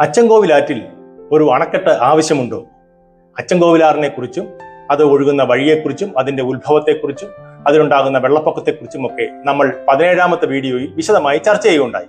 അച്ചൻകോവിലാറ്റിൽ ഒരു അണക്കെട്ട് ആവശ്യമുണ്ടോ? അച്ചൻകോവിലാറിനെ കുറിച്ചും അത് ഒഴുകുന്ന വഴിയെക്കുറിച്ചും അതിന്റെ ഉത്ഭവത്തെക്കുറിച്ചും അതിലുണ്ടാകുന്ന വെള്ളപ്പൊക്കത്തെക്കുറിച്ചും ഒക്കെ നമ്മൾ പതിനേഴാമത്തെ വീഡിയോയിൽ വിശദമായി ചർച്ച ചെയ്യുകയുണ്ടായി.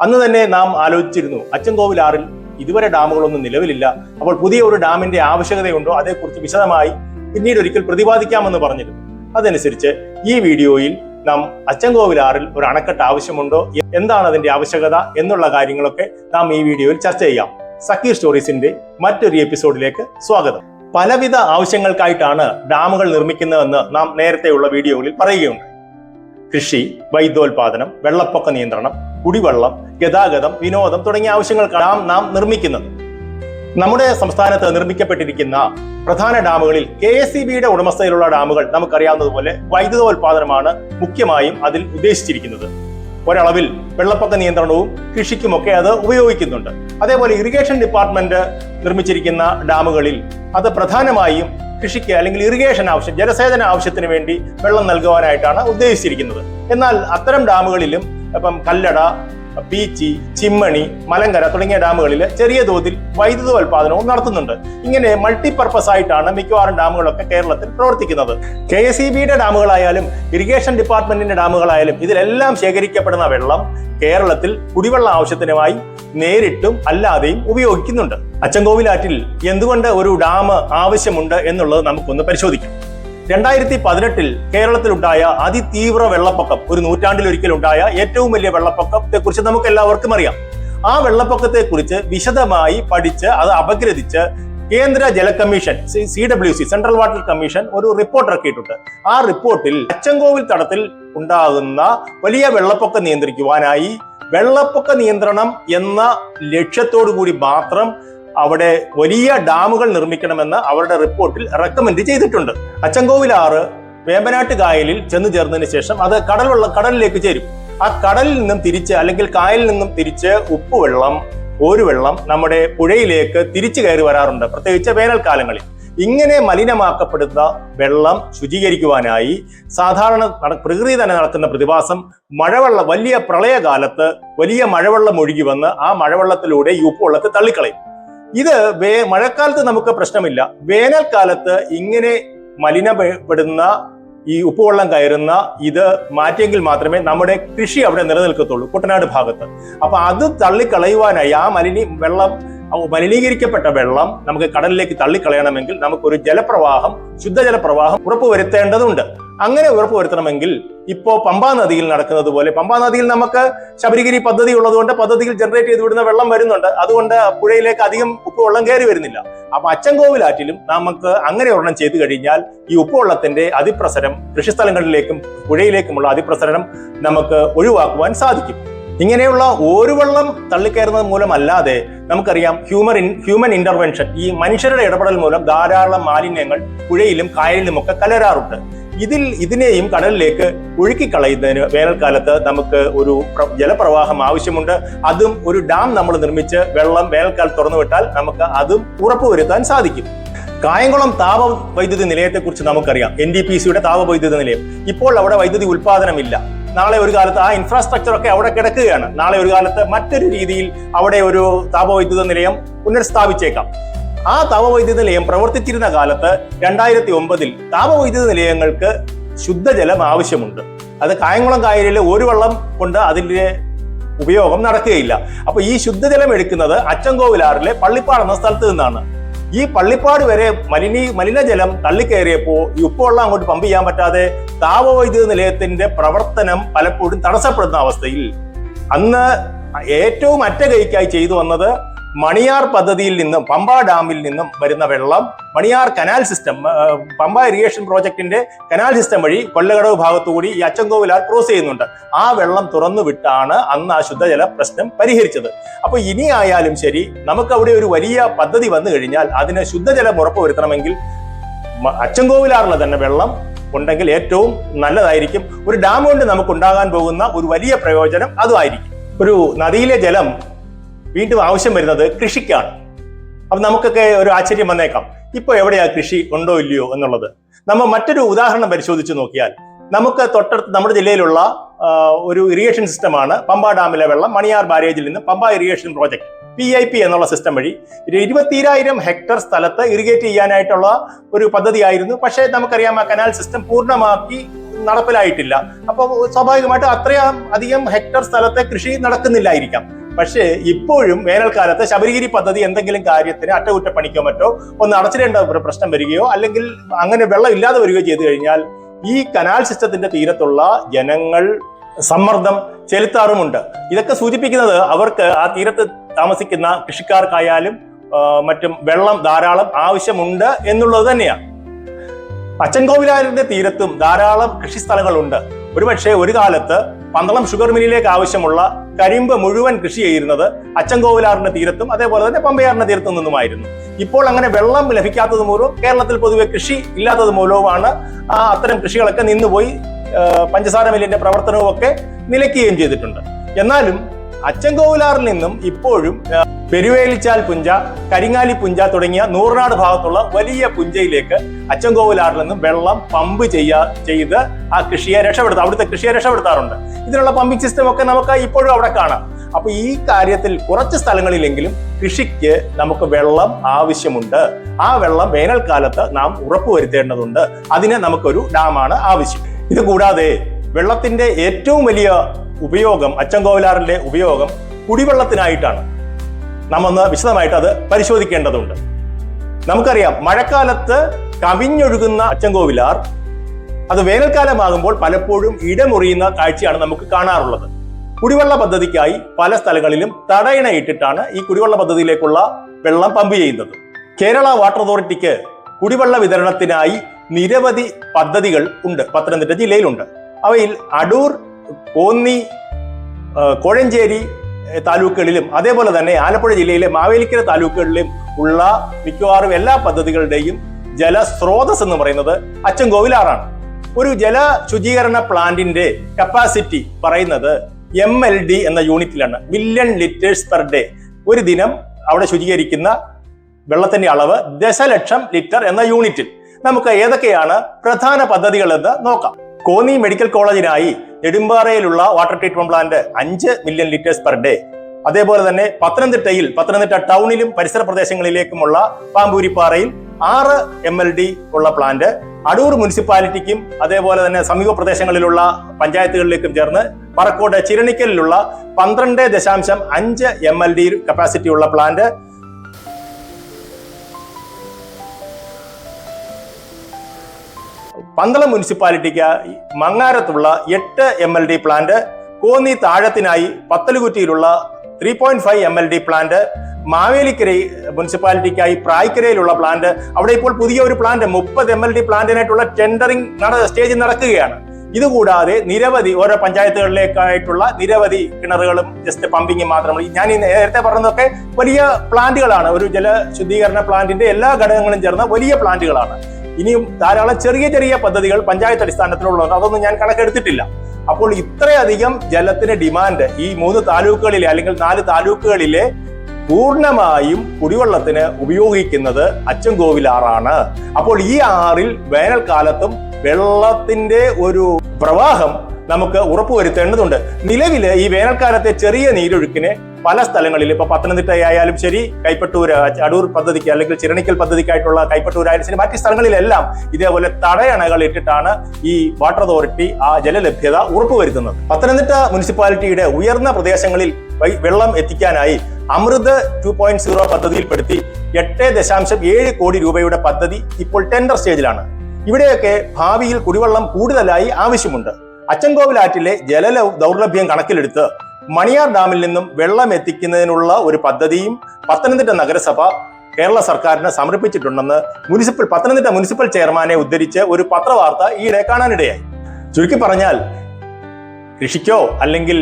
അന്ന് തന്നെ നാം ആലോചിച്ചിരുന്നു അച്ചൻകോവിലാറിൽ ഇതുവരെ ഡാമുകളൊന്നും നിലവിലില്ല. അപ്പോൾ പുതിയ ഒരു ഡാമിന്റെ ആവശ്യകതയുണ്ടോ? അതേക്കുറിച്ച് വിശദമായി പിന്നീട് ഒരിക്കൽ പ്രതിപാദിക്കാമെന്ന് പറഞ്ഞിരുന്നു. അതനുസരിച്ച് ഈ വീഡിയോയിൽ നാം അച്ചൻകോവിലാറിൽ ഒരു അണക്കെട്ട് ആവശ്യമുണ്ടോ? എന്താണ് അതിന്റെ ആവശ്യകത? എന്നുള്ള കാര്യങ്ങളൊക്കെ നാം ഈ വീഡിയോയിൽ ചർച്ച ചെയ്യാം. സക്കീർ സ്റ്റോറീസിന്റെ മറ്റൊരു എപ്പിസോഡിലേക്ക് സ്വാഗതം. പലവിധ ആവശ്യങ്ങൾക്കായിട്ടാണ് ഡാമുകൾ നിർമ്മിക്കുന്നതെന്ന് നാം നേരത്തെയുള്ള വീഡിയോകളിൽ പറയുകയുണ്ട് കൃഷി വൈദ്യോൽപാദനം വെള്ളപ്പൊക്ക നിയന്ത്രണം കുടിവെള്ളം ഗതാഗതം വിനോദം തുടങ്ങിയ ആവശ്യങ്ങൾക്കാണ് നാം നിർമ്മിക്കുന്നത്. നമ്മുടെ സംസ്ഥാനത്ത് നിർമ്മിക്കപ്പെട്ടിരിക്കുന്ന പ്രധാന ഡാമുകളിൽ കെ എസ് ഇ ബിയുടെ ഉടമസ്ഥയിലുള്ള ഡാമുകൾ നമുക്കറിയാവുന്നതുപോലെ വൈദ്യുതോൽപാദനമാണ് മുഖ്യമായും അതിൽ ഉദ്ദേശിച്ചിരിക്കുന്നത്. ഒരളവിൽ വെള്ളപ്പൊക്ക നിയന്ത്രണവും കൃഷിക്കുമൊക്കെ അത് ഉപയോഗിക്കുന്നുണ്ട്. അതേപോലെ ഇറിഗേഷൻ ഡിപ്പാർട്ട്മെന്റ് നിർമ്മിച്ചിരിക്കുന്ന ഡാമുകളിൽ അത് പ്രധാനമായും കൃഷിക്ക് അല്ലെങ്കിൽ ഇറിഗേഷൻ ആവശ്യം ജലസേചന ആവശ്യത്തിന് വേണ്ടി വെള്ളം നൽകുവാനായിട്ടാണ് ഉദ്ദേശിച്ചിരിക്കുന്നത്. എന്നാൽ അത്തരം ഡാമുകളിലും ഇപ്പം കല്ലട പീച്ചി ചിമ്മണി മലങ്കര തുടങ്ങിയ ഡാമുകളിൽ ചെറിയ തോതിൽ വൈദ്യുതോൽപാദനവും നടത്തുന്നുണ്ട്. ഇങ്ങനെ മൾട്ടിപർപ്പസ് ആയിട്ടാണ് മിക്കവാറും ഡാമുകളൊക്കെ കേരളത്തിൽ പ്രവർത്തിക്കുന്നത്. കെ എസ് ഇ ബിയുടെ ഡാമുകളായാലും ഇറിഗേഷൻ ഡിപ്പാർട്ട്മെന്റിന്റെ ഡാമുകളായാലും ഇതിലെല്ലാം ശേഖരിക്കപ്പെടുന്ന വെള്ളം കേരളത്തിൽ കുടിവെള്ള ആവശ്യത്തിനുമായി നേരിട്ടും അല്ലാതെയും ഉപയോഗിക്കുന്നുണ്ട്. അച്ചൻകോവിലാറ്റിൽ എന്തുകൊണ്ട് ഒരു ഡാം ആവശ്യമുണ്ട് എന്നുള്ളത് നമുക്കൊന്ന് പരിശോധിക്കാം. രണ്ടായിരത്തി പതിനെട്ടിൽ കേരളത്തിലുണ്ടായ അതിതീവ്ര വെള്ളപ്പൊക്കം ഒരു നൂറ്റാണ്ടിലൊരിക്കൽ ഉണ്ടായ ഏറ്റവും വലിയ വെള്ളപ്പൊക്കത്തെ കുറിച്ച് നമുക്ക് എല്ലാവർക്കും അറിയാം. ആ വെള്ളപ്പൊക്കത്തെ കുറിച്ച് വിശദമായി പഠിച്ച് അത് അപഗ്രഥിച്ച് കേന്ദ്ര ജല commission C W C central water commission ഒരു റിപ്പോർട്ട് ഇറക്കിയിട്ടുണ്ട്. ആ റിപ്പോർട്ടിൽ അച്ചൻകോവിൽ തടത്തിൽ ഉണ്ടാകുന്ന വലിയ വെള്ളപ്പൊക്കം നിയന്ത്രിക്കുവാനായി വെള്ളപ്പൊക്ക നിയന്ത്രണം എന്ന ലക്ഷ്യത്തോടു കൂടി മാത്രം അവിടെ വലിയ ഡാമുകൾ നിർമ്മിക്കണമെന്ന് അവരുടെ റിപ്പോർട്ടിൽ റെക്കമെൻഡ് ചെയ്തിട്ടുണ്ട്. അച്ചൻകോവിലാറ് വേമ്പനാട്ട് കായലിൽ ചെന്ന് ചേർന്നതിന് ശേഷം അത് കടലുള്ള കടലിലേക്ക് ചേരും. ആ കടലിൽ നിന്നും തിരിച്ച് അല്ലെങ്കിൽ കായലിൽ നിന്നും തിരിച്ച് ഉപ്പുവെള്ളം ഒരു വെള്ളം നമ്മുടെ പുഴയിലേക്ക് തിരിച്ചു കയറി വരാറുണ്ട്. പ്രത്യേകിച്ച് വേനൽക്കാലങ്ങളിൽ. ഇങ്ങനെ മലിനമാക്കപ്പെടുന്ന വെള്ളം ശുചീകരിക്കുവാനായി സാധാരണ പ്രകൃതി തന്നെ നടക്കുന്ന പ്രതിഭാസം മഴവെള്ളം വലിയ പ്രളയകാലത്ത് വലിയ മഴവെള്ളം ഒഴുകി വന്ന് ആ മഴവെള്ളത്തിലൂടെ ഈ ഉപ്പുവെള്ളത്തെ തള്ളിക്കളയും. ഇത് വേ മഴക്കാലത്ത് നമുക്ക് പ്രശ്നമില്ല. വേനൽക്കാലത്ത് ഇങ്ങനെ മലിനപ്പെടുന്ന ഈ ഉപ്പുവെള്ളം കയറുന്ന ഇത് മാറ്റിയെങ്കിൽ മാത്രമേ നമ്മുടെ കൃഷി അവിടെ നിലനിൽക്കത്തുള്ളൂ കുട്ടനാട് ഭാഗത്ത്. അപ്പൊ അത് തള്ളിക്കളയുവാനായി ആ മലിനി വെള്ളം മലിനീകരിക്കപ്പെട്ട വെള്ളം നമുക്ക് കടലിലേക്ക് തള്ളിക്കളയണമെങ്കിൽ നമുക്കൊരു ജലപ്രവാഹം ശുദ്ധജലപ്രവാഹം ഉറപ്പുവരുത്തേണ്ടതുണ്ട്. അങ്ങനെ ഉറപ്പുവരുത്തണമെങ്കിൽ ഇപ്പോ പമ്പാ നദിയിൽ നടക്കുന്നത് പോലെ പമ്പാ നദിയിൽ നമുക്ക് ശബരിഗിരി പദ്ധതി ഉള്ളതുകൊണ്ട് പദ്ധതിയിൽ ജനറേറ്റ് ചെയ്ത് വിടുന്ന വെള്ളം വരുന്നുണ്ട്. അതുകൊണ്ട് പുഴയിലേക്ക് അധികം ഉപ്പുവെള്ളം കയറി വരുന്നില്ല. അപ്പൊ അച്ചൻകോവിലാറ്റിലും നമുക്ക് അങ്ങനെ ഒരെണ്ണം ചെയ്തു കഴിഞ്ഞാൽ ഈ ഉപ്പുവെള്ളത്തിന്റെ അതിപ്രസരം കൃഷിസ്ഥലങ്ങളിലേക്കും പുഴയിലേക്കുമുള്ള അതിപ്രസരണം നമുക്ക് ഒഴിവാക്കുവാൻ സാധിക്കും. ഇങ്ങനെയുള്ള ഒരു വെള്ളം തള്ളിക്കയറുന്നത് മൂലമല്ലാതെ നമുക്കറിയാം ഹ്യൂമൻ ഹ്യൂമൻ ഇന്റർവെൻഷൻ ഈ മനുഷ്യരുടെ ഇടപെടൽ മൂലം ധാരാളം മാലിന്യങ്ങൾ പുഴയിലും കായലിലും ഒക്കെ കലരാറുണ്ട്. ഇതിൽ ഇതിനെയും കടലിലേക്ക് ഒഴുക്കിക്കളയുന്നതിന് വേനൽക്കാലത്ത് നമുക്ക് ഒരു ജലപ്രവാഹം ആവശ്യമുണ്ട്. അതും ഒരു ഡാം നമ്മൾ നിർമ്മിച്ച് വെള്ളം വേനൽക്കാലത്ത് തുറന്നുവിട്ടാൽ നമുക്ക് അതും ഉറപ്പുവരുത്താൻ സാധിക്കും. കായംകുളം താപ വൈദ്യുതി നിലയത്തെ കുറിച്ച് നമുക്കറിയാം എൻ ഡി പി സിയുടെ താപ വൈദ്യുതി നിലയം. ഇപ്പോൾ അവിടെ വൈദ്യുതി ഉൽപാദനമില്ല നാളെ ഒരു കാലത്ത് ആ ഇൻഫ്രാസ്ട്രക്ചർ ഒക്കെ അവിടെ കിടക്കുകയാണ്. നാളെ ഒരു കാലത്ത് മറ്റൊരു രീതിയിൽ അവിടെ ഒരു താപവൈദ്യുത നിലയം പുനഃസ്ഥാപിച്ചേക്കാം. ആ താപവൈദ്യുത നിലയം പ്രവർത്തിച്ചിരുന്ന കാലത്ത് രണ്ടായിരത്തി ഒമ്പതിൽ താപവൈദ്യുത നിലയങ്ങൾക്ക് ശുദ്ധജലം ആവശ്യമുണ്ട്. അത് കായംകുളം കായലിലെ ഒരു വെള്ളം കൊണ്ട് അതിന്റെ ഉപയോഗം നടക്കുകയില്ല. അപ്പൊ ഈ ശുദ്ധജലം എടുക്കുന്നത് അച്ചൻകോവിലാറിലെ പള്ളിപ്പാട് എന്ന സ്ഥലത്ത് നിന്നാണ്. ഈ പള്ളിപ്പാട് വരെ മലിനി മലിനജലം തള്ളിക്കയറിയപ്പോൾ ഈ ഉപ്പുവെള്ളം അങ്ങോട്ട് പമ്പ് ചെയ്യാൻ പറ്റാതെ താപവൈദ്യുത നിലയത്തിന്റെ പ്രവർത്തനം പലപ്പോഴും തടസ്സപ്പെടുന്ന അവസ്ഥയിൽ. അന്ന് ഏറ്റവും അറ്റകൈക്കായി ചെയ്തു വന്നത് മണിയാർ പദ്ധതിയിൽ നിന്നും പമ്പ ഡാമിൽ നിന്നും വരുന്ന വെള്ളം Maniyar canal system Pamba irrigation പ്രോജക്ടിന്റെ കനാൽ സിസ്റ്റം വഴി കൊല്ലകടവ് ഭാഗത്തുകൂടി ഈ അച്ചൻകോവിലാർ ക്രോസ് ചെയ്യുന്നുണ്ട്. ആ വെള്ളം തുറന്നു വിട്ടാണ് അന്ന് ആ ശുദ്ധജല പ്രശ്നം പരിഹരിച്ചത്. അപ്പോൾ ഇനി ആയാലും ശരി നമുക്ക് അവിടെ ഒരു വലിയ പദ്ധതി വന്നു കഴിഞ്ഞാൽ അതിന് ശുദ്ധജലം ഉറപ്പുവരുത്തണമെങ്കിൽ അച്ചൻകോവിലാറിലെ തന്നെ വെള്ളം ഉണ്ടെങ്കിൽ ഏറ്റവും നല്ലതായിരിക്കും. ഒരു ഡാം കൊണ്ട് നമുക്ക് ഉണ്ടാകാൻ പോകുന്ന ഒരു വലിയ പ്രയോജനം അതുമായിരിക്കും. ഒരു നദിയിലെ ജലം വീണ്ടും ആവശ്യം വരുന്നത് കൃഷിക്കാണ്. അപ്പൊ നമുക്കൊക്കെ ഒരു ആശ്ചര്യം വന്നേക്കാം. ഇപ്പൊ എവിടെയാ കൃഷി ഉണ്ടോ ഇല്ലയോ എന്നുള്ളത്. നമ്മൾ മറ്റൊരു ഉദാഹരണം പരിശോധിച്ച് നോക്കിയാൽ നമുക്ക് തൊട്ടടുത്ത് നമ്മുടെ ജില്ലയിലുള്ള ഒരു ഇറിഗേഷൻ സിസ്റ്റമാണ് പമ്പ ഡാമിലെ വെള്ളം. മണിയാർ ബാരേജിൽ നിന്ന് Pamba irrigation project P I P എന്നുള്ള സിസ്റ്റം വഴി. ഇരുപത്തിരായിരം ഹെക്ടർ സ്ഥലത്ത് ഇറിഗേറ്റ് ചെയ്യാനായിട്ടുള്ള ഒരു പദ്ധതിയായിരുന്നു. പക്ഷേ നമുക്കറിയാം ആ കനാൽ സിസ്റ്റം പൂർണമാക്കി നടപ്പിലായിട്ടില്ല. അപ്പോൾ സ്വാഭാവികമായിട്ടും അത്രയും അധികം ഹെക്ടർ സ്ഥലത്തെ കൃഷി നടക്കുന്നില്ലായിരിക്കാം. പക്ഷേ ഇപ്പോഴും വേനൽക്കാലത്ത് ശബരിഗിരി പദ്ധതി എന്തെങ്കിലും കാര്യത്തിന് അറ്റകുറ്റപ്പണിക്കോ മറ്റോ ഒന്ന് അടച്ചിടേണ്ട ഒരു പ്രശ്നം വരികയോ അല്ലെങ്കിൽ അങ്ങനെ വെള്ളം ഇല്ലാതെ വരികയോ ചെയ്തു കഴിഞ്ഞാൽ ഈ കനാൽ സിസ്റ്റത്തിന്റെ തീരത്തുള്ള ജനങ്ങൾ സമ്മർദ്ദം ചെലുത്താറുമുണ്ട്. ഇതൊക്കെ സൂചിപ്പിക്കുന്നത് അവർക്ക് ആ തീരത്ത് താമസിക്കുന്ന കൃഷിക്കാർക്കായാലും മറ്റും വെള്ളം ധാരാളം ആവശ്യമുണ്ട് എന്നുള്ളത് തന്നെയാണ്. അച്ചൻകോവിലാറിന്റെ തീരത്തും ധാരാളം കൃഷിസ്ഥലങ്ങളുണ്ട്. ഒരുപക്ഷെ ഒരു കാലത്ത് പന്തളം ഷുഗർ മില്ലിലേക്ക് ആവശ്യമുള്ള കരിമ്പ് മുഴുവൻ കൃഷി ചെയ്യുന്നത് അച്ചൻകോവിലാറിന്റെ തീരത്തും അതേപോലെ തന്നെ പമ്പയാറിന്റെ തീരത്തും നിന്നുമായിരുന്നു. ഇപ്പോൾ അങ്ങനെ വെള്ളം ലഭിക്കാത്തത് മൂലവും കേരളത്തിൽ പൊതുവെ കൃഷി ഇല്ലാത്തത് മൂലവുമാണ് അത്തരം കൃഷികളൊക്കെ നിന്നുപോയി പഞ്ചസാര മില്ലിന്റെ പ്രവർത്തനവും ഒക്കെ നിലയ്ക്കുകയും ചെയ്തിട്ടുണ്ട്. എന്നാലും അച്ചൻകോവിലാറിൽ നിന്നും ഇപ്പോഴും പെരുവേലിച്ചാൽ പുഞ്ച കരിങ്ങാലി പുഞ്ച തുടങ്ങിയ നൂറിനാട് ഭാഗത്തുള്ള വലിയ പുഞ്ചയിലേക്ക് അച്ചൻകോവിലാറിൽ നിന്നും വെള്ളം പമ്പ് ചെയ്യാ ചെയ്ത് ആ കൃഷിയെ രക്ഷപ്പെടുത്താം അവിടുത്തെ കൃഷിയെ രക്ഷപ്പെടുത്താറുണ്ട്. ഇതിനുള്ള പമ്പിംഗ് സിസ്റ്റം ഒക്കെ നമുക്ക് ഇപ്പോഴും അവിടെ കാണാം. അപ്പൊ ഈ കാര്യത്തിൽ കുറച്ച് സ്ഥലങ്ങളിലെങ്കിലും കൃഷിക്ക് നമുക്ക് വെള്ളം ആവശ്യമുണ്ട്. ആ വെള്ളം വേനൽക്കാലത്ത് നാം ഉറപ്പുവരുത്തേണ്ടതുണ്ട് അതിന് നമുക്കൊരു ഡാമാണ് ആവശ്യം. ഇത് കൂടാതെ വെള്ളത്തിന്റെ ഏറ്റവും വലിയ ഉപയോഗം അച്ചൻകോവിലാറിന്റെ ഉപയോഗം കുടിവെള്ളത്തിനായിട്ടാണ്. നാം ഒന്ന് വിശദമായിട്ട് അത് പരിശോധിക്കേണ്ടതുണ്ട്. നമുക്കറിയാം മഴക്കാലത്ത് കവിഞ്ഞൊഴുകുന്ന അച്ചൻകോവിലാർ അത് വേനൽക്കാലമാകുമ്പോൾ പലപ്പോഴും ഇടമുറിയുന്ന കാഴ്ചയാണ് നമുക്ക് കാണാറുള്ളത്. കുടിവെള്ള പദ്ധതിക്കായി പല സ്ഥലങ്ങളിലും തടയണയിട്ടിട്ടാണ് ഈ കുടിവെള്ള പദ്ധതിയിലേക്കുള്ള വെള്ളം പമ്പ് ചെയ്യുന്നത്. കേരള വാട്ടർ അതോറിറ്റിക്ക് കുടിവെള്ള വിതരണത്തിനായി നിരവധി പദ്ധതികൾ ഉണ്ട്. പത്തനംതിട്ട ജില്ലയിലുണ്ട്. അവയിൽ അടൂർ കോന്നി കോഴഞ്ചേരി താലൂക്കുകളിലും അതേപോലെ തന്നെ ആലപ്പുഴ ജില്ലയിലെ മാവേലിക്കര താലൂക്കുകളിലും ഉള്ള മിക്കവാറും എല്ലാ പദ്ധതികളുടെയും ജലസ്രോതസ് എന്ന് പറയുന്നത് അച്ചൻകോവിലാറാണ് ഒരു ജല ശുചീകരണ പ്ലാന്റിന്റെ കപ്പാസിറ്റി പറയുന്നത് എം എൽ ഡി എന്ന യൂണിറ്റിലാണ്. Million litres per day. ഒരു ദിനം അവിടെ ശുചീകരിക്കുന്ന വെള്ളത്തിന്റെ അളവ് ദശലക്ഷം ലിറ്റർ എന്ന യൂണിറ്റിൽ. നമുക്ക് ഏതൊക്കെയാണ് പ്രധാന പദ്ധതികൾ എന്ന് നോക്കാം. കോന്നി മെഡിക്കൽ കോളേജിനായി നെടുമ്പാറയിലുള്ള വാട്ടർ ട്രീറ്റ്മെന്റ് പ്ലാന്റ് അഞ്ച് മില്യൺ ലിറ്റേഴ്സ് പെർ ഡേ. അതേപോലെ തന്നെ പത്തനംതിട്ടയിൽ പത്തനംതിട്ട ടൗണിലും പരിസര പ്രദേശങ്ങളിലേക്കുമുള്ള പാമ്പൂരിപ്പാറയിൽ ആറ് എം എൽ ഡി ഉള്ള പ്ലാന്റ്. അടൂർ മുനിസിപ്പാലിറ്റിക്കും അതേപോലെ തന്നെ സമീപ പ്രദേശങ്ങളിലുള്ള പഞ്ചായത്തുകളിലേക്കും ചേർന്ന് പറക്കോട് ചിരണിക്കലിലുള്ള പന്ത്രണ്ട് ദശാംശം അഞ്ച് എം എൽ ഡി കപ്പാസിറ്റി ഉള്ള പ്ലാന്റ് പന്തളം മുനിസിപ്പാലിറ്റിക്ക് മങ്ങാരത്തുള്ള എട്ട് M L D plant Konni താഴത്തിനായി പത്തലുകുറ്റിയിലുള്ള three point five M L D plant Mavelikara മുനിസിപ്പാലിറ്റിക്കായി പ്രായ്ക്കരയിലുള്ള പ്ലാന്റ് അവിടെ ഇപ്പോൾ പുതിയ ഒരു പ്ലാന്റ് മുപ്പത് എം എൽ ഡി പ്ലാന്റിനായിട്ടുള്ള ടെൻഡറിംഗ് നട സ്റ്റേജിൽ നടക്കുകയാണ്. ഇതുകൂടാതെ നിരവധി ഓരോ പഞ്ചായത്തുകളിലേക്കായിട്ടുള്ള നിരവധി കിണറുകളും ജസ്റ്റ് പമ്പിങ് മാത്രമല്ല ഞാൻ ഈ നേരത്തെ പറഞ്ഞതൊക്കെ വലിയ പ്ലാന്റുകളാണ് ഒരു ജലശുദ്ധീകരണ പ്ലാന്റിന്റെ എല്ലാ ഘടകങ്ങളും ചേർന്ന വലിയ പ്ലാന്റുകളാണ് ഇനിയും ധാരാളം ചെറിയ ചെറിയ പദ്ധതികൾ പഞ്ചായത്ത് അടിസ്ഥാനത്തിലുള്ളത് അതൊന്നും ഞാൻ കണക്കെടുത്തിട്ടില്ല. അപ്പോൾ ഇത്രയധികം ജലത്തിന് ഡിമാൻഡ് ഈ മൂന്ന് താലൂക്കുകളിലെ അല്ലെങ്കിൽ നാല് താലൂക്കുകളിലെ പൂർണമായും കുടിവെള്ളത്തിന് ഉപയോഗിക്കുന്നത് അച്ചൻകോവിലാറാണ്. അപ്പോൾ ഈ ആറിൽ വേനൽക്കാലത്തും വെള്ളത്തിന്റെ ഒരു പ്രവാഹം നമുക്ക് ഉറപ്പുവരുത്തേണ്ടതുണ്ട്. നിലവിൽ ഈ വേനൽക്കാലത്തെ ചെറിയ നീരൊഴുക്കിന് പല സ്ഥലങ്ങളിൽ ഇപ്പൊ പത്തനംതിട്ടയായാലും ശരി കൈപ്പട്ടൂർ അടൂർ പദ്ധതിക്ക് അല്ലെങ്കിൽ ചിരണിക്കൽ പദ്ധതിക്കായിട്ടുള്ള കൈപ്പട്ടൂരായാലും ശരി മറ്റു സ്ഥലങ്ങളിലെല്ലാം ഇതേപോലെ തടയണകൾ ഇട്ടിട്ടാണ് ഈ വാട്ടർ അതോറിറ്റി ആ ജലലഭ്യത ഉറപ്പുവരുത്തുന്നത്. പത്തനംതിട്ട മുനിസിപ്പാലിറ്റിയുടെ ഉയർന്ന പ്രദേശങ്ങളിൽ വെള്ളം എത്തിക്കാനായി അമൃത് ടു പോയിന്റ് സീറോ പദ്ധതിയിൽപ്പെടുത്തി എട്ട് ദശാംശം ഏഴ് കോടി രൂപയുടെ പദ്ധതി ഇപ്പോൾ ടെൻഡർ സ്റ്റേജിലാണ് ഇവിടെയൊക്കെ ഭാവിയിൽ കുടിവെള്ളം കൂടുതലായി ആവശ്യമുണ്ട്. അച്ചൻകോവിലാറ്റിലെ ജല ദൗർലഭ്യം കണക്കിലെടുത്ത് മണിയാർ ഡാമിൽ നിന്നും വെള്ളം എത്തിക്കുന്നതിനുള്ള ഒരു പദ്ധതിയും പത്തനംതിട്ട നഗരസഭ കേരള സർക്കാരിന് സമർപ്പിച്ചിട്ടുണ്ടെന്ന് മുനിസിപ്പൽ പത്തനംതിട്ട മുനിസിപ്പൽ ചെയർമാനെ ഉദ്ധരിച്ച് ഒരു പത്രവാർത്ത ഈയിടെ കാണാനിടയായി. ചുരുക്കി പറഞ്ഞാൽ കൃഷിക്കോ അല്ലെങ്കിൽ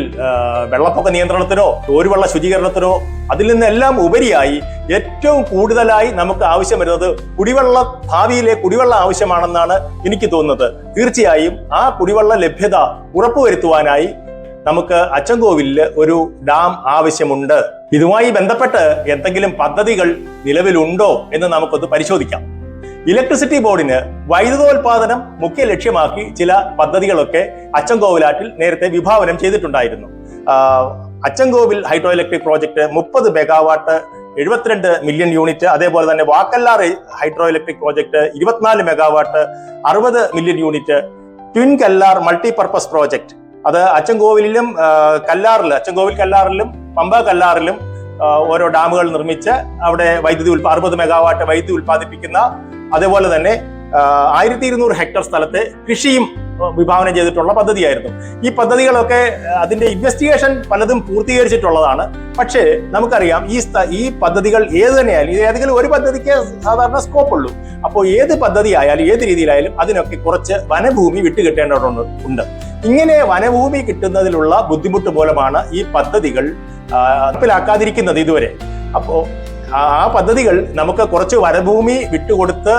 വെള്ളപ്പൊക്ക നിയന്ത്രണത്തിനോ തോരുവെള്ള ശുചീകരണത്തിനോ അതിൽ നിന്നെല്ലാം ഉപരിയായി ഏറ്റവും കൂടുതലായി നമുക്ക് ആവശ്യം വരുന്നത് കുടിവെള്ള ഭാവിയിലെ കുടിവെള്ള ആവശ്യമാണെന്നാണ് എനിക്ക് തോന്നുന്നത്. തീർച്ചയായും ആ കുടിവെള്ള ലഭ്യത ഉറപ്പുവരുത്തുവാനായി നമുക്ക് അച്ചൻകോവിലിൽ ഒരു ഡാം ആവശ്യമുണ്ട്. ഇതുമായി ബന്ധപ്പെട്ട് എന്തെങ്കിലും പദ്ധതികൾ നിലവിലുണ്ടോ എന്ന് നമുക്കൊന്ന് പരിശോധിക്കാം. ഇലക്ട്രിസിറ്റി ബോർഡിന് വൈദ്യുതോൽപാദനം മുഖ്യ ലക്ഷ്യമാക്കി ചില പദ്ധതികളൊക്കെ അച്ചൻകോവിലാറ്റിൽ നേരത്തെ വിഭാവനം ചെയ്തിട്ടുണ്ടായിരുന്നു. അച്ചൻകോവിൽ ഹൈഡ്രോ ഇലക്ട്രിക് പ്രോജക്റ്റ് മുപ്പത് മെഗാവാട്ട് എഴുപത്തിരണ്ട് മില്യൺ യൂണിറ്റ് അതേപോലെ തന്നെ വാക്കല്ലാർ ഹൈഡ്രോ ഇലക്ട്രിക് പ്രോജക്റ്റ് ഇരുപത്തിനാല് മെഗാവാട്ട് അറുപത് million unit twin Kallar multipurpose project അത് അച്ചൻകോവിലും കല്ലാറിൽ അച്ചൻകോവിൽ കല്ലാറിലും പമ്പ കല്ലാറിലും ഓരോ ഡാമുകൾ നിർമ്മിച്ച് അവിടെ വൈദ്യുതി ഉൽപ്പ അറുപത് മെഗാവാട്ട് വൈദ്യുതി ഉൽപ്പാദിപ്പിക്കുന്ന അതേപോലെ തന്നെ ആയിരത്തി ഇരുന്നൂറ് ഹെക്ടർ സ്ഥലത്തെ കൃഷിയും വിഭാവനം ചെയ്തിട്ടുള്ള പദ്ധതിയായിരുന്നു. ഈ പദ്ധതികളൊക്കെ അതിന്റെ ഇൻവെസ്റ്റിഗേഷൻ പലതും പൂർത്തീകരിച്ചിട്ടുള്ളതാണ്. പക്ഷേ നമുക്കറിയാം ഈ ഈ പദ്ധതികൾ ഏത് തന്നെയായാലും ഇത് ഏതെങ്കിലും ഒരു പദ്ധതിക്ക് സാധാരണ സ്കോപ്പ് ഉള്ളൂ അപ്പോൾ ഏത് പദ്ധതി ആയാലും ഏത് രീതിയിലായാലും അതിനൊക്കെ കുറച്ച് വനഭൂമി വിട്ടുകിട്ടേണ്ടതുണ്ട്. ഉണ്ട് ഇങ്ങനെ വനഭൂമി കിട്ടുന്നതിലുള്ള ബുദ്ധിമുട്ട് മൂലമാണ് ഈ പദ്ധതികൾ നടപ്പിലാക്കാതിരിക്കുന്നത് ഇതുവരെ. അപ്പോ ആ ആ പദ്ധതികൾ നമുക്ക് കുറച്ച് വനഭൂമി വിട്ടുകൊടുത്ത്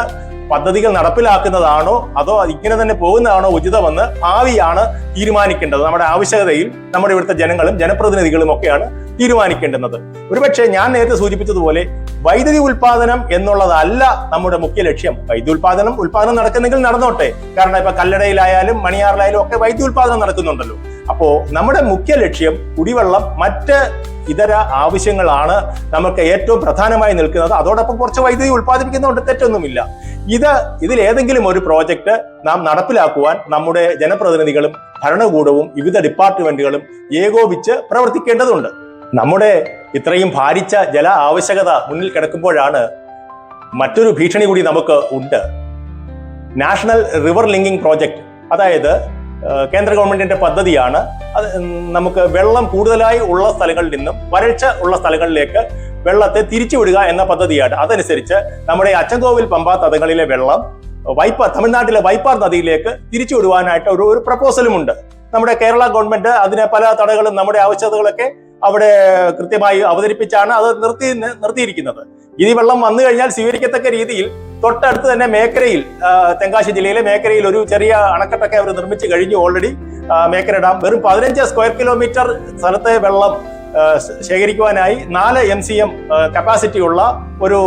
പദ്ധതികൾ നടപ്പിലാക്കുന്നതാണോ അതോ ഇങ്ങനെ തന്നെ പോകുന്നതാണോ ഉചിതമെന്ന് ഭാവിയാണ് തീരുമാനിക്കേണ്ടത്. നമ്മുടെ ആവശ്യകതയിൽ നമ്മുടെ ഇവിടുത്തെ ജനങ്ങളും ജനപ്രതിനിധികളും ഒക്കെയാണ് തീരുമാനിക്കേണ്ടുന്നത്. ഒരുപക്ഷെ ഞാൻ നേരത്തെ സൂചിപ്പിച്ചതുപോലെ വൈദ്യുതി ഉൽപാദനം എന്നുള്ളതല്ല നമ്മുടെ മുഖ്യ ലക്ഷ്യം. വൈദ്യുതി ഉൽപാദനം ഉൽപാദനം നടക്കുന്നെങ്കിൽ നടന്നോട്ടെ. കാരണം ഇപ്പൊ കല്ലടയിലായാലും മണിയാറിലായാലും ഒക്കെ വൈദ്യുതി ഉൽപാദനം നടക്കുന്നുണ്ടല്ലോ. അപ്പോ നമ്മുടെ മുഖ്യ ലക്ഷ്യം കുടിവെള്ളം മറ്റ് ഇതര ആവശ്യങ്ങളാണ് നമുക്ക് ഏറ്റവും പ്രധാനമായി നിൽക്കുന്നത്. അതോടൊപ്പം കുറച്ച് വൈദ്യുതി ഉൽപ്പാദിപ്പിക്കുന്നതുകൊണ്ട് തെറ്റൊന്നുമില്ല. ഇത് ഇതിൽ ഏതെങ്കിലും ഒരു പ്രോജക്റ്റ് നാം നടപ്പിലാക്കുവാൻ നമ്മുടെ ജനപ്രതിനിധികളും ഭരണകൂടവും വിവിധ ഡിപ്പാർട്ട്മെന്റുകളും ഏകോപിച്ച് പ്രവർത്തിക്കേണ്ടതുണ്ട്. നമ്മുടെ ഇത്രയും ഭാരിച്ച ജല ആവശ്യകത മുന്നിൽ കിടക്കുമ്പോഴാണ് മറ്റൊരു ഭീഷണി കൂടി നമുക്ക് ഉണ്ട്. നാഷണൽ റിവർ ലിങ്കിങ് പ്രോജക്റ്റ് അതായത് കേന്ദ്ര ഗവൺമെന്റിന്റെ പദ്ധതിയാണ്. അത് നമുക്ക് വെള്ളം കൂടുതലായി ഉള്ള സ്ഥലങ്ങളിൽ നിന്നും വരൾച്ച ഉള്ള സ്ഥലങ്ങളിലേക്ക് വെള്ളത്തെ തിരിച്ചുവിടുക എന്ന പദ്ധതിയാണ്. അതനുസരിച്ച് നമ്മുടെ അച്ചൻകോവിൽ പമ്പ തടങ്ങളിലെ വെള്ളം വൈപ്പാർ തമിഴ്നാട്ടിലെ വൈപ്പാർ നദിയിലേക്ക് തിരിച്ചുവിടുവാനായിട്ട് ഒരു ഒരു പ്രപ്പോസലുമുണ്ട് നമ്മുടെ കേരള ഗവൺമെന്റ് അതിനെ പല തടകളും നമ്മുടെ ആവശ്യകതകളൊക്കെ അവിടെ കൃത്യമായി അവതരിപ്പിച്ചാണ് അത് നിർത്തി നിർത്തിയിരിക്കുന്നത്. ഇനി വെള്ളം വന്നു കഴിഞ്ഞാൽ സ്വീകരിക്കത്തക്ക രീതിയിൽ തൊട്ടടുത്ത് തന്നെ മേക്കരയിൽ തെങ്കാശി ജില്ലയിലെ മേക്കരയിൽ ഒരു ചെറിയ അണക്കെട്ടൊക്കെ അവർ നിർമ്മിച്ചു കഴിഞ്ഞു ഓൾറെഡി മേക്കര ഡാം വെറും പതിനഞ്ച് സ്ക്വയർ കിലോമീറ്റർ സ്ഥലത്തെ വെള്ളം ശേഖരിക്കുവാനായി നാല് എം സി എം കപ്പാസിറ്റി ഉള്ള ഒരു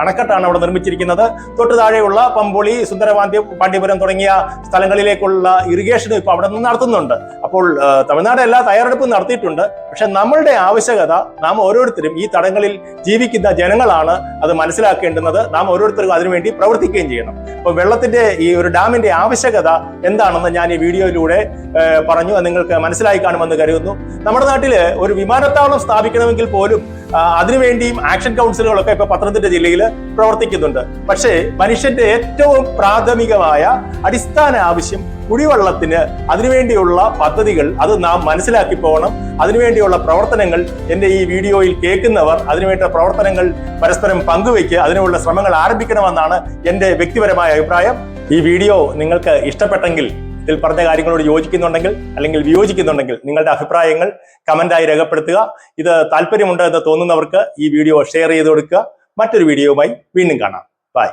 അണക്കെട്ടാണ് അവിടെ നിർമ്മിച്ചിരിക്കുന്നത്. തൊട്ടു താഴെയുള്ള പമ്പുളി സുന്ദരവാന്തി പാണ്ഡ്യപുരം തുടങ്ങിയ സ്ഥലങ്ങളിലേക്കുള്ള ഇറിഗേഷൻ ഇപ്പോൾ അവിടെ നിന്ന് നടത്തുന്നുണ്ട്. അപ്പോൾ തമിഴ്നാട് എല്ലാ തയ്യാറെടുപ്പും നടത്തിയിട്ടുണ്ട്. പക്ഷെ നമ്മളുടെ ആവശ്യകത നാം ഓരോരുത്തരും ഈ തടങ്ങളിൽ ജീവിക്കുന്ന ജനങ്ങളാണ് അത് മനസ്സിലാക്കേണ്ടുന്നത്. നാം ഓരോരുത്തർക്കും അതിനുവേണ്ടി പ്രവർത്തിക്കുകയും ചെയ്യണം. അപ്പൊ വെള്ളത്തിന്റെ ഈ ഒരു ഡാമിന്റെ ആവശ്യകത എന്താണെന്ന് ഞാൻ ഈ വീഡിയോയിലൂടെ പറഞ്ഞു നിങ്ങൾക്ക് മനസ്സിലായി കാണുമെന്ന് കരുതുന്നു. നമ്മുടെ നാട്ടിൽ ഒരു വിമാനത്താവളം സ്ഥാപിക്കണമെങ്കിൽ പോലും അതിനുവേണ്ടിയും ആക്ഷൻ കൗൺസിലുകളൊക്കെ ഇപ്പൊ പത്തനംതിട്ട ജില്ലയിൽ പ്രവർത്തിക്കുന്നുണ്ട്. പക്ഷേ മനുഷ്യന്റെ ഏറ്റവും പ്രാഥമികമായ അടിസ്ഥാന ആവശ്യം കുടിവെള്ളത്തിന് അതിനുവേണ്ടിയുള്ള പദ്ധതികൾ അത് നാം മനസ്സിലാക്കി പോകണം. അതിനുവേണ്ടിയുള്ള പ്രവർത്തനങ്ങൾ എന്റെ ഈ വീഡിയോയിൽ കേൾക്കുന്നവർ അതിനുവേണ്ട പ്രവർത്തനങ്ങൾ പരസ്പരം പങ്കുവയ്ക്ക് അതിനുള്ള ശ്രമങ്ങൾ ആരംഭിക്കണമെന്നാണ് എന്റെ വ്യക്തിപരമായ അഭിപ്രായം. ഈ വീഡിയോ നിങ്ങൾക്ക് ഇഷ്ടപ്പെട്ടെങ്കിൽ ഇതിൽ പറഞ്ഞ കാര്യങ്ങളോട് യോജിക്കുന്നുണ്ടെങ്കിൽ അല്ലെങ്കിൽ വിയോജിക്കുന്നുണ്ടെങ്കിൽ നിങ്ങളുടെ അഭിപ്രായങ്ങൾ കമന്റായി രേഖപ്പെടുത്തുക. ഇത് താല്പര്യമുണ്ട് എന്ന് തോന്നുന്നവർക്ക് ഈ വീഡിയോ ഷെയർ ചെയ്ത് കൊടുക്കുക. മറ്റൊരു വീഡിയോയുമായി വീണ്ടും കാണാം. ബൈ